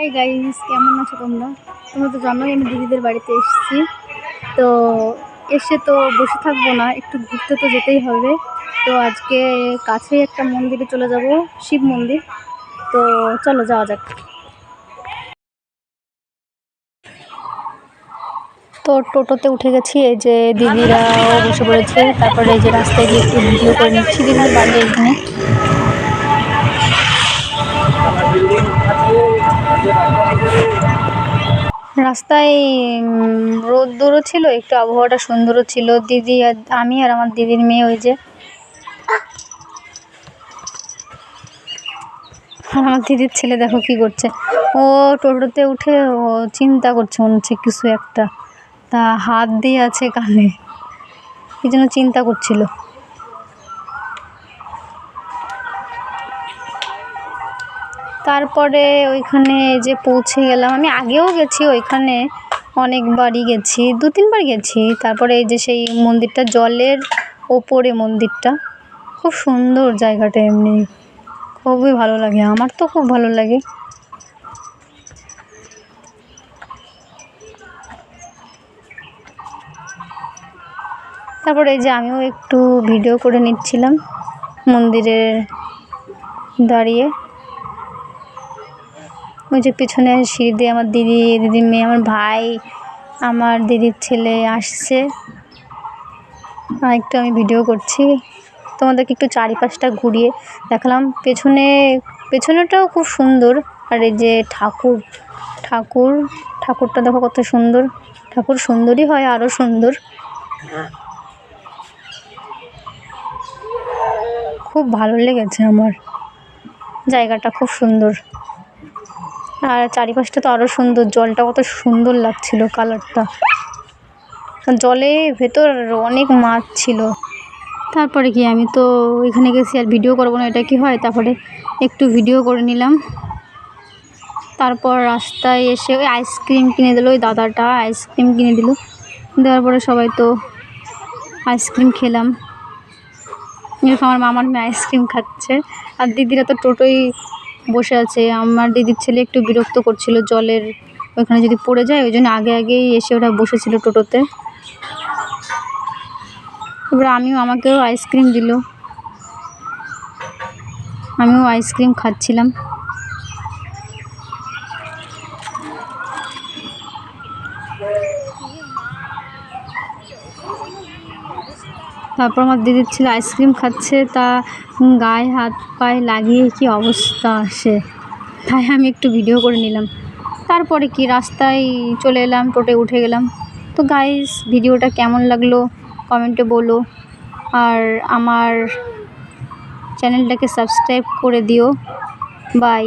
Hi guys কেমন আছো তোমরা? তোমরা তো জানোই, আমি দিদিদের বাড়িতে এসেছি। তো এসে তো বসে থাকব না, একটু ঘুরতে তো যেতেই হবে। তো আজকে কাছে একটা মন্দিরে চলে যাব, শিব মন্দির। তো চলো, যাওয়া যাক। তো টোটোতে উঠে গেছি, এই যে দিদিরাও বসে পড়েছে। তারপরে এই যে রাস্তায় গিয়ে একটু ভিডিও করে নিচ্ছি, দিদির বাড়ি এখানে। রাস্তায় রোদ্দুরও ছিল, একটু আবহাওয়াটা সুন্দরও ছিল। দিদি আর আমি আর আমার দিদির মেয়ে ওই যে। আমার দিদির ছেলে দেখো কি করছে। ও টোটোতে উঠে ও চিন্তা করছে, মনে হচ্ছে কিছু একটা। তা হাত দিয়ে আছে কানে। এই জন্য চিন্তা করছিল। তারপরে ওইখানে যে পৌঁছে গেলাম, আমি আগেও গেছি ওইখানে, অনেকবারই গেছি দু তিনবার গেছি। তারপরে এই যে সেই মন্দিরটা, জলের ওপরে মন্দিরটা, খুব সুন্দর জায়গাটা এমনি, খুবই ভালো লাগে, আমার তো খুব ভালো লাগে। তারপরে এই যে আমিও একটু ভিডিও করে নিচ্ছিলাম মন্দিরের দাঁড়িয়ে। ওই যে পিছনে সিঁড়ি দিয়ে আমার দিদি, দিদির মেয়ে, আমার ভাই, আমার দিদির ছেলে আসছে। একটু আমি ভিডিও করছি। তোমাদেরকে একটু চারিপাশটা ঘুরিয়ে দেখালাম। পেছনে, পেছনেটাও খুব সুন্দর। আর এই যে ঠাকুর ঠাকুর, ঠাকুরটা দেখো কত সুন্দর। ঠাকুর সুন্দরই হয় আরও সুন্দর। খুব ভালো লেগেছে আমার। জায়গাটা খুব সুন্দর। আর চারিপাশটা তো আরও সুন্দর, জলটা কত সুন্দর লাগছিল কালারটা। জলে ভেতর অনেক মাছ ছিল। তারপরে কি আমি তো এখানে গেছি আর ভিডিও করব না, এটা কি হয়? তারপরে একটু ভিডিও করে নিলাম। তারপর রাস্তায় এসে ওই আইসক্রিম কিনে দিল, ওই দাদাটা আইসক্রিম কিনে দিল। দেওয়ার পরে সবাই তো আইসক্রিম খেলাম। আমার মামার মেয়ে আইসক্রিম খাচ্ছে। আর দিদিরা তো টোটোই বসে আছে। আমার দিদির ছেলে একটু বিরক্ত করছিল জলের ওইখানে যদি পড়ে যায়, ওই জন্য আগে আগেই এসে ওরা বসেছিল টোটোতে। এবার আমিও আমাকেও আইসক্রিম দিল। আমিও আইসক্রিম খাচ্ছিলাম। তারপর আমার দিদির ছেলে আইসক্রিম খাচ্ছে, তা গায়ে হাত পায়ে লাগিয়ে কি অবস্থা আসে তাই আমি একটু ভিডিও করে নিলাম। তারপরে কি, রাস্তায় চলে এলাম, টোটে উঠে গেলাম। তো গাইস ভিডিওটা কেমন লাগল? কমেন্টে বলো। আর আমার চ্যানেলটাকে সাবস্ক্রাইব করে দিও। বাই